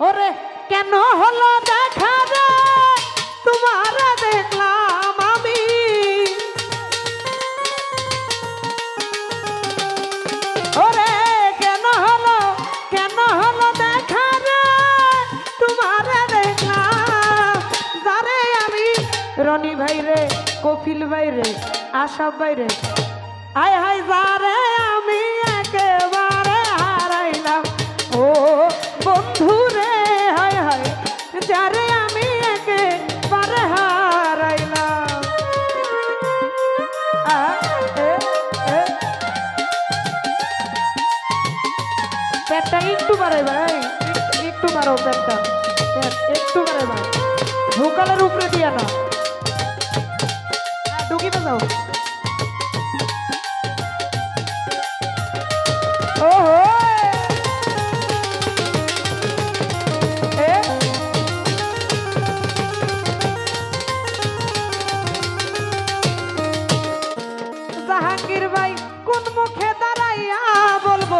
ওরে, কেন হলো দেখা রে তোমার দেখলাম আমি। ওরে, কেন হলো কেন হলো দেখা রে তোমার দেখলাম। যারে আমি, রনি ভাই রে কপিল ভাই রে আশাব ভাই রে একটু বাড়ো একটু বাড়াই ভাই ভোকালের উপরে দিয়া না হ্যাঁ, যাও জাহাঙ্গীর ভাই বলব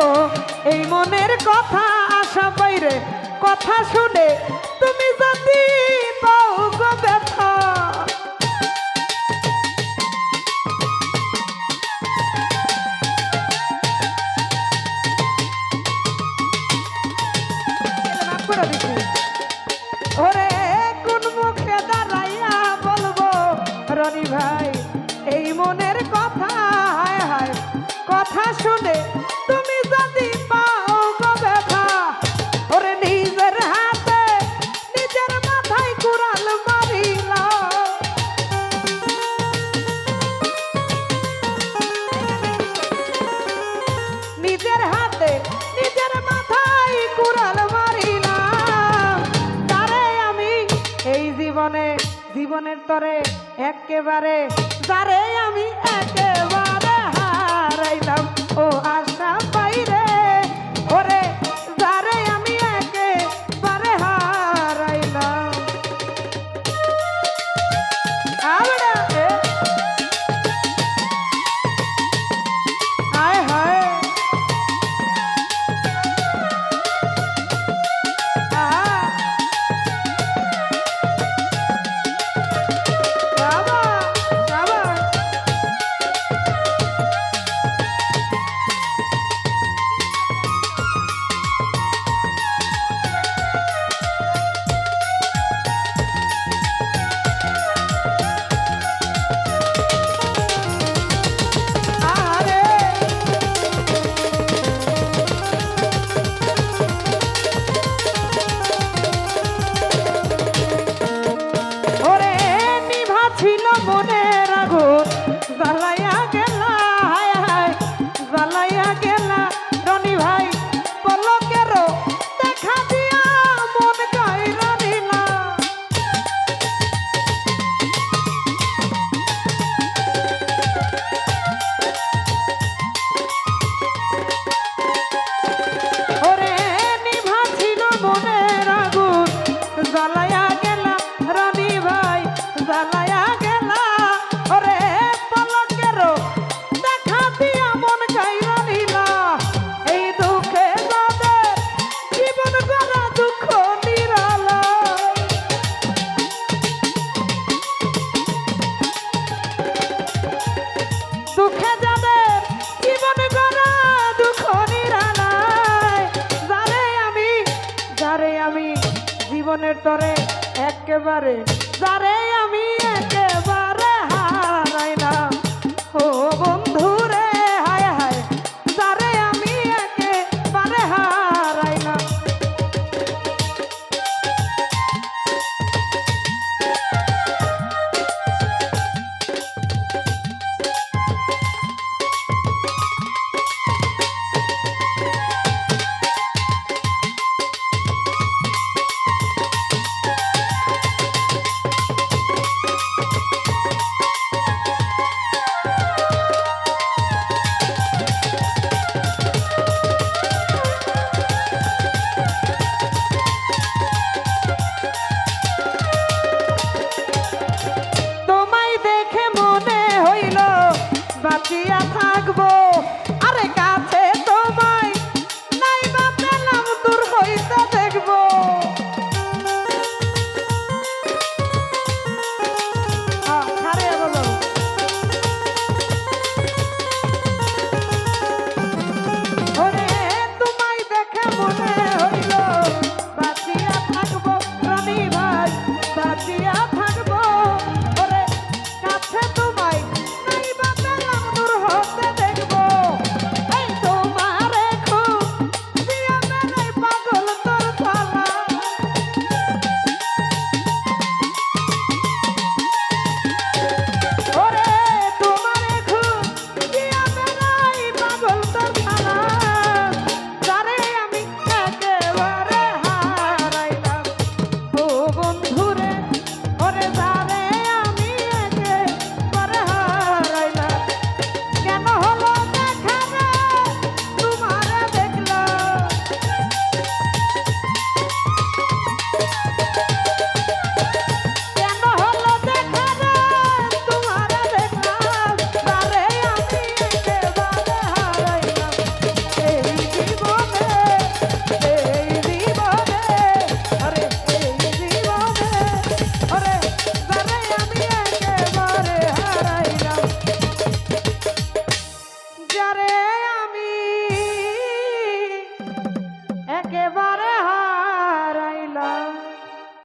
এই মনের কথা আশা বাইরে কথা শুনে তুমি যদি জীবনে জীবনের তরে একেবারে আমি একেবারে হারাইলাম ও আশা পাইরে ছিল মনের আগুন জ্বালাইয়া জীবনের তরে একেবারে যারে থাকব আরে কাছে